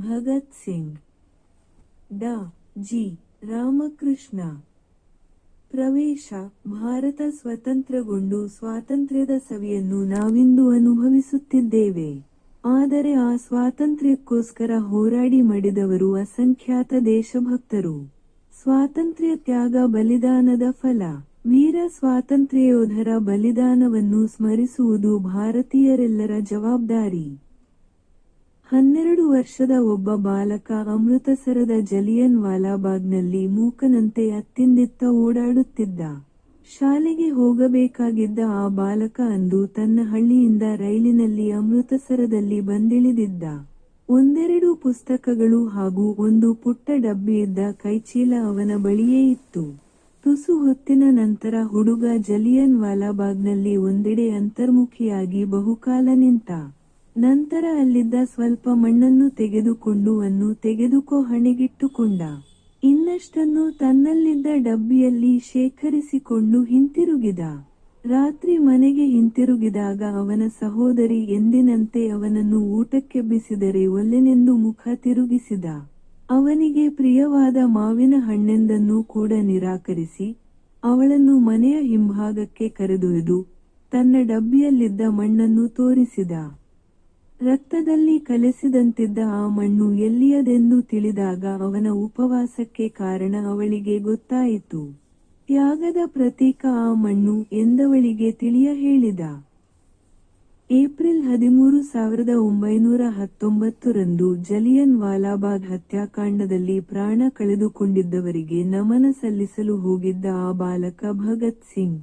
ಭಗತ್ ಸಿಂಗ್. ಡಾ. ಜಿ. ರಾಮಕೃಷ್ಣ. ಪ್ರವೇಶ, ಭಾರತ ಸ್ವತಂತ್ರಗೊಂಡು ಸ್ವಾತಂತ್ರ್ಯದ ಸವಿಯನ್ನು ನಾವಿಂದು ಅನುಭವಿಸುತ್ತಿದ್ದೇವೆ. ಆದರೆ ಆ ಸ್ವಾತಂತ್ರ್ಯಕ್ಕೋಸ್ಕರ ಹೋರಾಡಿ ಮಡಿದವರು ಅಸಂಖ್ಯಾತ ದೇಶಭಕ್ತರು. ಸ್ವಾತಂತ್ರ್ಯ ತ್ಯಾಗ ಬಲಿದಾನದ ಫಲ. ವೀರ ಸ್ವಾತಂತ್ರ್ಯಯೋಧರ ಬಲಿದಾನವನ್ನು ಸ್ಮರಿಸುವುದು ಭಾರತೀಯರೆಲ್ಲರ ಜವಾಬ್ದಾರಿ. ಹನ್ನೆರಡು ವರ್ಷದ ಒಬ್ಬ ಬಾಲಕ ಅಮೃತಸರದ ಜಲಿಯನ್ ವಾಲಾಬಾಗ್ನಲ್ಲಿ ಮೂಕನಂತೆ ಅತ್ತಿಂದಿತ್ತ ಓಡಾಡುತ್ತಿದ್ದ. ಶಾಲೆಗೆ ಹೋಗಬೇಕಾಗಿದ್ದ ಆ ಬಾಲಕ ಅಂದು ತನ್ನ ಹಳ್ಳಿಯಿಂದ ರೈಲಿನಲ್ಲಿ ಅಮೃತಸರದಲ್ಲಿ ಬಂದಿಳಿದಿದ್ದ. ಒಂದೆರಡು ಪುಸ್ತಕಗಳು ಹಾಗೂ ಒಂದು ಪುಟ್ಟ ಡಬ್ಬಿಯಿದ್ದ ಕೈಚೀಲ ಅವನ ಬಳಿಯೇ ಇತ್ತು. ತುಸು ಹೊತ್ತಿನ ನಂತರ ಹುಡುಗ ಜಲಿಯನ್ ವಾಲಾಬಾಗ್ನಲ್ಲಿ ಒಂದೆಡೆ ಅಂತರ್ಮುಖಿಯಾಗಿ ಬಹುಕಾಲ ನಿಂತ ನಂತರ ಅಲ್ಲಿದ್ದ ಸ್ವಲ್ಪ ಮಣ್ಣನ್ನು ತೆಗೆದುಕೊಂಡು ಅನ್ನು ತೆಗೆದುಕೋ ಹಣೆಗಿಟ್ಟುಕೊಂಡ. ಇನ್ನಷ್ಟನ್ನು ತನ್ನಲ್ಲಿದ್ದ ಡಬ್ಬಿಯಲ್ಲಿ ಶೇಖರಿಸಿಕೊಂಡು ಹಿಂತಿರುಗಿದ. ರಾತ್ರಿ ಮನೆಗೆ ಹಿಂತಿರುಗಿದಾಗ ಅವನ ಸಹೋದರಿ ಎಂದಿನಂತೆ ಅವನನ್ನು ಊಟಕ್ಕೆ ಬಿಸಿದರೆ ಒಲ್ಲೆನೆಂದು ಮುಖ ತಿರುಗಿಸಿದ. ಅವನಿಗೆ ಪ್ರಿಯವಾದ ಮಾವಿನ ಹಣ್ಣೆಂದನ್ನು ಕೂಡ ನಿರಾಕರಿಸಿ, ಅವಳನ್ನು ಮನೆಯ ಹಿಂಭಾಗಕ್ಕೆ ಕರೆದೊಯ್ದು, ತನ್ನ ಡಬ್ಬಿಯಲ್ಲಿದ್ದ ಮಣ್ಣನ್ನು ತೋರಿಸಿದ. ರಕ್ತದಲ್ಲಿ ಕಲಸಿದಂತಿದ್ದ ಆ ಮಣ್ಣು ಎಲ್ಲಿಯದೆಂದು ತಿಳಿದಾಗ ಅವನ ಉಪವಾಸಕ್ಕೆ ಕಾರಣ ಅವಳಿಗೆ ಗೊತ್ತಾಯಿತು. ತ್ಯಾಗದ ಪ್ರತೀಕ ಆ ಮಣ್ಣು ಎಂದವಳಿಗೆ ತಿಳಿಯ ಹೇಳಿದ. ಏಪ್ರಿಲ್ ಹದಿಮೂರು ಸಾವಿರದ ಒಂಬೈನೂರ ಹತ್ತೊಂಬತ್ತರಂದು ಜಲಿಯನ್ ವಾಲಾಬಾಗ್ ಹತ್ಯಾಕಾಂಡದಲ್ಲಿ ಪ್ರಾಣ ಕಳೆದುಕೊಂಡಿದ್ದವರಿಗೆ ನಮನ ಸಲ್ಲಿಸಲು ಹೋಗಿದ್ದ ಆ ಬಾಲಕ ಭಗತ್ ಸಿಂಗ್.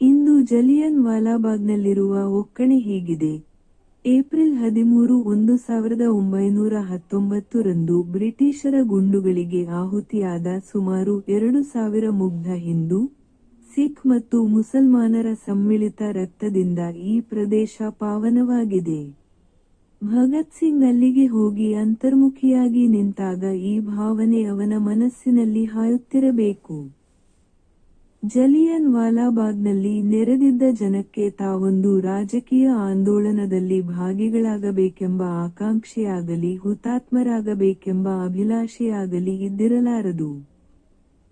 ಇಂದು ಜಲಿಯನ್ ವಾಲಾಬಾಗ್ನಲ್ಲಿರುವ ಒಕ್ಕಣೆ ಹೀಗಿದೆ. ಏಪ್ರಿಲ್ ಹದಿಮೂರು ಒಂದು ಸಾವಿರದ ಒಂಬೈನೂರ ಹತ್ತೊಂಬತ್ತರಂದು ಬ್ರಿಟಿಷರ ಗುಂಡುಗಳಿಗೆ ಆಹುತಿಯಾದ ಸುಮಾರು ಎರಡು ಸಾವಿರ ಮುಗ್ಧ ಹಿಂದೂ, ಸಿಖ್ ಮತ್ತು ಮುಸಲ್ಮಾನರ ಸಮ್ಮಿಳಿತ ರಕ್ತದಿಂದ ಈ ಪ್ರದೇಶ ಪಾವನವಾಗಿದೆ. ಭಗತ್ ಸಿಂಗ್ ಅಲ್ಲಿಗೆ ಹೋಗಿ ಅಂತರ್ಮುಖಿಯಾಗಿ ನಿಂತಾಗ ಈ ಭಾವನೆ ಅವನ ಮನಸ್ಸಿನಲ್ಲಿ ಹಾಯುತ್ತಿರಬೇಕು. ಜಲಿಯನ್ ವಾಲಾಬಾಗ್ನಲ್ಲಿ ನೆರೆದಿದ್ದ ಜನಕ್ಕೆ ತಾವೊಂದು ರಾಜಕೀಯ ಆಂದೋಲನದಲ್ಲಿ ಭಾಗಿಗಳಾಗಬೇಕೆಂಬ ಆಕಾಂಕ್ಷೆಯಾಗಲಿ, ಹುತಾತ್ಮರಾಗಬೇಕೆಂಬ ಅಭಿಲಾಷೆಯಾಗಲಿ ಇದ್ದಿರಲಾರದು.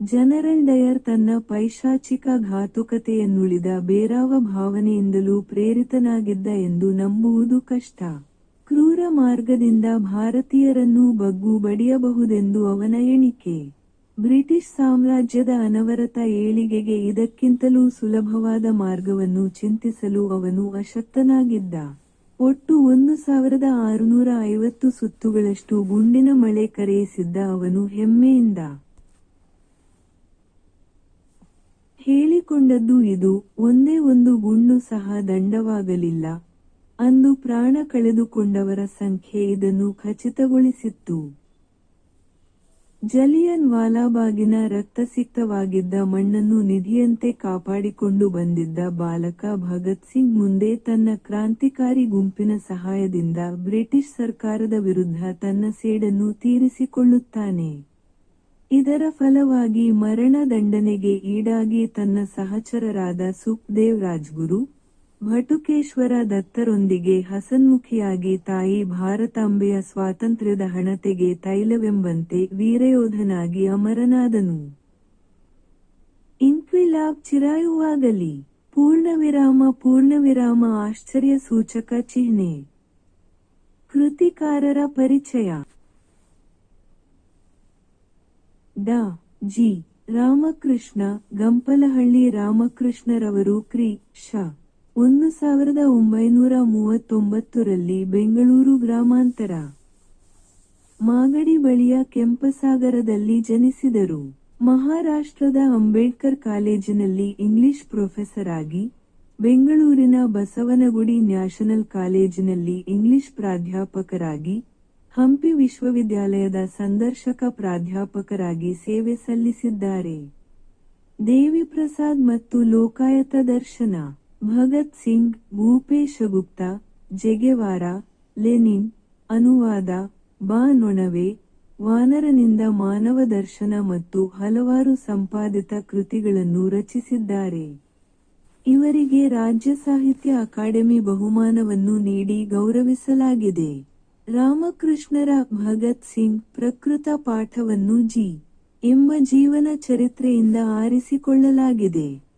ಜನರಲ್ ಡಯರ್ ತನ್ನ ಪೈಶಾಚಿಕ ಘಾತುಕತೆಯನ್ನುಳಿದ ಬೇರಾವ ಭಾವನೆಯಿಂದಲೂ ಪ್ರೇರಿತನಾಗಿದ್ದ ಎಂದು ನಂಬುವುದು ಕಷ್ಟ. ಕ್ರೂರ ಮಾರ್ಗದಿಂದ ಭಾರತೀಯರನ್ನು ಬಗ್ಗು ಬಡಿಯಬಹುದೆಂದು ಅವನ ಎಣಿಕೆ. ಬ್ರಿಟಿಷ್ ಸಾಮ್ರಾಜ್ಯದ ಅನವರತ ಏಳಿಗೆಗೆ ಇದಕ್ಕಿಂತಲೂ ಸುಲಭವಾದ ಮಾರ್ಗವನ್ನು ಚಿಂತಿಸಲು ಅವನು ಅಶಕ್ತನಾಗಿದ್ದ. ಒಟ್ಟು ಒಂದು ಸಾವಿರದ ಆರುನೂರ ಐವತ್ತು ಸುತ್ತುಗಳಷ್ಟು ಗುಂಡಿನ ಮಳೆ ಕರೆಯಿಸಿದ್ದ ಅವನು ಹೆಮ್ಮೆಯಿಂದ ಹೇಳಿಕೊಂಡದ್ದು ಇದು, ಒಂದೇ ಒಂದು ಗುಂಡು ಸಹ ದಂಡವಾಗಲಿಲ್ಲ. ಅಂದು ಪ್ರಾಣ ಕಳೆದುಕೊಂಡವರ ಸಂಖ್ಯೆ ಇದನ್ನು ಖಚಿತಗೊಳಿಸಿತ್ತು. ಜಲಿಯನ್ ವಾಲಾಬಾಗಿನ ರಕ್ತಸಿಕ್ತವಾಗಿದ್ದ ಮಣ್ಣನ್ನು ನಿಧಿಯಂತೆ ಕಾಪಾಡಿಕೊಂಡು ಬಂದಿದ್ದ ಬಾಲಕ ಭಗತ್ ಸಿಂಗ್ ಮುಂದೆ ತನ್ನ ಕ್ರಾಂತಿಕಾರಿ ಗುಂಪಿನ ಸಹಾಯದಿಂದ ಬ್ರಿಟಿಷ್ ಸರ್ಕಾರದ ವಿರುದ್ಧ ತನ್ನ ಸೇಡನ್ನು ತೀರಿಸಿಕೊಳ್ಳುತ್ತಾನೆ. ಇದರ ಫಲವಾಗಿ ಮರಣ ದಂಡನೆಗೆ ಈಡಾಗಿ ತನ್ನ ಸಹಚರರಾದ ಸುಖದೇವ್ ರಾಜ್ಗುರು ಭಟುಕೇಶ್ವರ ದತ್ತರೊಂದಿಗೆ ಹಸನ್ಮುಖಿಯಾಗಿ ತಾಯಿ ಭಾರತಾಂಬೆಯ ಸ್ವಾತಂತ್ರ್ಯದ ಹಣತೆಗೆ ತೈಲವೆಂಬಂತೆ ವೀರಯೋಧನಾಗಿ ಅಮರನಾದನು. ಇನ್ಕ್ವಿಲಾಬ್ ಚಿರಾಯುವಾಗಲಿ. ಪೂರ್ಣವಿರಾಮ ಪೂರ್ಣವಿರಾಮ, ಆಶ್ಚರ್ಯ ಸೂಚಕ ಚಿಹ್ನೆ. ಕೃತಿಕಾರರ ಪರಿಚಯ. ಡಾ. ಜಿ. ರಾಮಕೃಷ್ಣ, ಗಂಪಲಹಳ್ಳಿ ರಾಮಕೃಷ್ಣರವರು ಕ್ರಿ. ಶ. ಒಂದು ಸಾವಿರದ ಒಂಬೈನೂರ ಮೂವತ್ತೊಂಬತ್ತರಲ್ಲಿ ಬೆಂಗಳೂರು ಗ್ರಾಮಾಂತರ. ಮಾಗಡಿ ಬಳಿಯ ಕೆಂಪಸಾಗರದಲ್ಲಿ ಜನಿಸಿದರು. ಮಹಾರಾಷ್ಟ್ರದ ಅಂಬೇಡ್ಕರ್ ಕಾಲೇಜಿನಲ್ಲಿ ಇಂಗ್ಲಿಷ್ ಪ್ರೊಫೆಸರ್ ಆಗಿ, ಬೆಂಗಳೂರಿನ ಬಸವನಗುಡಿ ನ್ಯಾಷನಲ್ ಕಾಲೇಜಿನಲ್ಲಿ ಇಂಗ್ಲಿಷ್ ಪ್ರಾಧ್ಯಾಪಕರಾಗಿ, ಹಂಪಿ ವಿಶ್ವವಿದ್ಯಾಲಯದ ಸಂದರ್ಶಕ ಪ್ರಾಧ್ಯಾಪಕರಾಗಿ ಸೇವೆ ಸಲ್ಲಿಸಿದ್ದಾರೆ. ದೇವಿಪ್ರಸಾದ್ ಮತ್ತು Lokayata Darshana. Bhagat Singh, Bhupesh Gupta, Che Guevara, Lenin, ಅನುವಾದ, ಬಾ ನೊಣವೆ, ವಾನರನಿಂದ ಮಾನವ ದರ್ಶನ ಮತ್ತು ಹಲವಾರು ಸಂಪಾದಿತ ಕೃತಿಗಳನ್ನು ರಚಿಸಿದ್ದಾರೆ. ಇವರಿಗೆ ರಾಜ್ಯ ಸಾಹಿತ್ಯ ಅಕಾಡೆಮಿ ಬಹುಮಾನವನ್ನು ನೀಡಿ ಗೌರವಿಸಲಾಗಿದೆ. ರಾಮಕೃಷ್ಣರ ಭಗತ್ ಸಿಂಗ್ ಪ್ರಕೃತ ಪಾಠವನ್ನು ಜಿ. ಎಂಬ ಜೀವನ ಚರಿತ್ರೆಯಿಂದ ಆರಿಸಿಕೊಳ್ಳಲಾಗಿದೆ.